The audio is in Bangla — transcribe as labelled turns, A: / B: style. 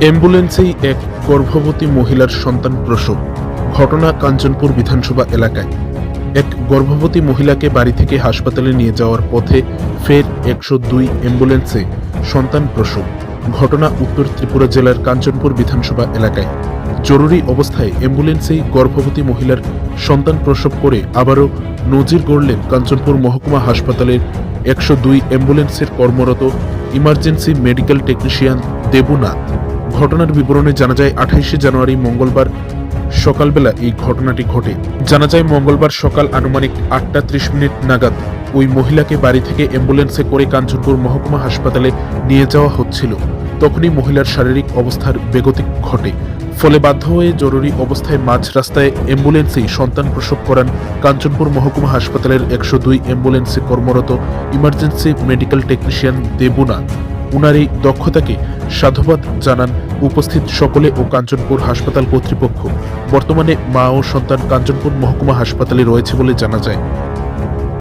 A: অ্যাম্বুলেন্সেই এক গর্ভবতী মহিলার সন্তান প্রসব। ঘটনা কাঞ্চনপুর বিধানসভা এলাকায়। এক গর্ভবতী মহিলাকে বাড়ি থেকে হাসপাতালে নিয়ে যাওয়ার পথে ফের একশো দুই অ্যাম্বুলেন্সে সন্তান প্রসব। ঘটনা উত্তর ত্রিপুরা জেলার কাঞ্চনপুর বিধানসভা এলাকায়। জরুরি অবস্থায় অ্যাম্বুলেন্সেই গর্ভবতী মহিলার সন্তান প্রসব করে আবারও নজির গড়লেন কাঞ্চনপুর মহকুমা হাসপাতালের একশো দুই অ্যাম্বুলেন্সের কর্মরত ইমার্জেন্সি মেডিকেল টেকনিশিয়ান দেবুনাথ। ঘটনার বিবরণে জানা যায়, আঠাইশে জানুয়ারি মঙ্গলবার সকালবেলা এই ঘটনাটি ঘটে। জানা যায়, মঙ্গলবার সকাল আনুমানিক আটটা ত্রিশ মিনিট নাগাদ ওই মহিলাকে বাড়ি থেকে অ্যাম্বুলেন্সে করে কাঞ্চনপুর মহকুমা হাসপাতালে নিয়ে যাওয়া হচ্ছিল। তখনই মহিলার শারীরিক অবস্থার বেগতিক ঘটে। ফলে বাধ্য হয়ে জরুরি অবস্থায় মাঝ রাস্তায় অ্যাম্বুলেন্সেই সন্তান প্রসব করান কাঞ্চনপুর মহকুমা হাসপাতালের একশো দুই অ্যাম্বুলেন্সে কর্মরত ইমার্জেন্সি মেডিকেল টেকনিশিয়ান দেবুনা। উনার এই দক্ষতাকে সাধুবাদ জানান উপস্থিত সকলে ও কাঞ্চনপুর হাসপাতাল কর্তৃপক্ষ। বর্তমানে মা ও সন্তান কাঞ্চনপুর মহকুমা হাসপাতালে রয়েছে বলে জানা যায়।